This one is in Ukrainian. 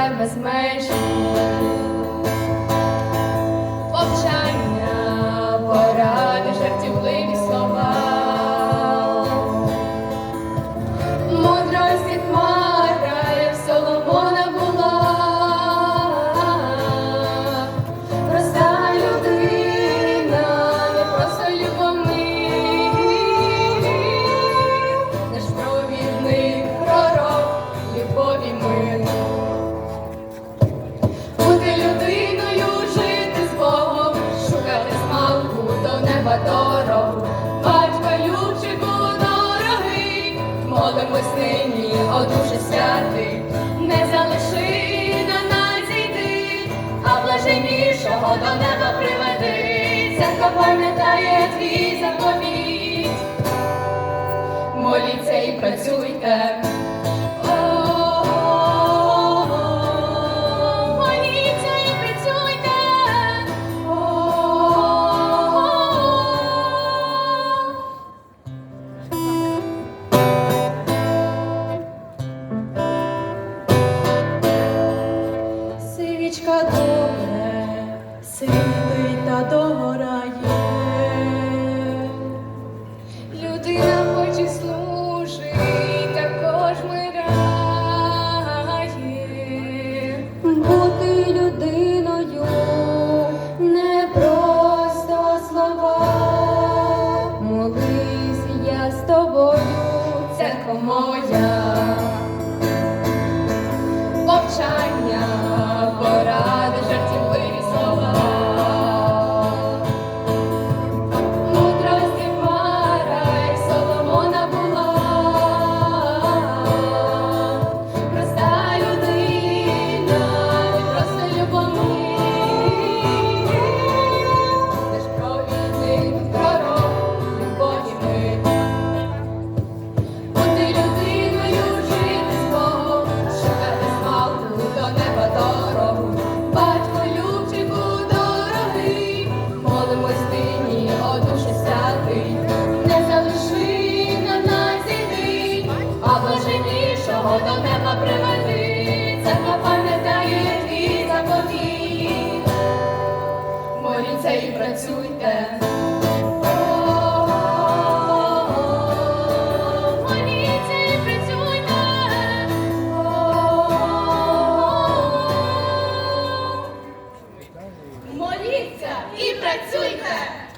тебе з. Ходимо сині, о дуже святий, не залиши на нас йти, а блаженнішого до неба приведи, Церква пам'ятає твій заповідь. свічка доле сидить та догорає. Людина хоче служить, також мирає. Бути людиною не просто слова. Молись я з тобою, церква моя. його до неба приведи, це пам'ятає і заповіт. Моліться і працюйте. Моліться і працюйте.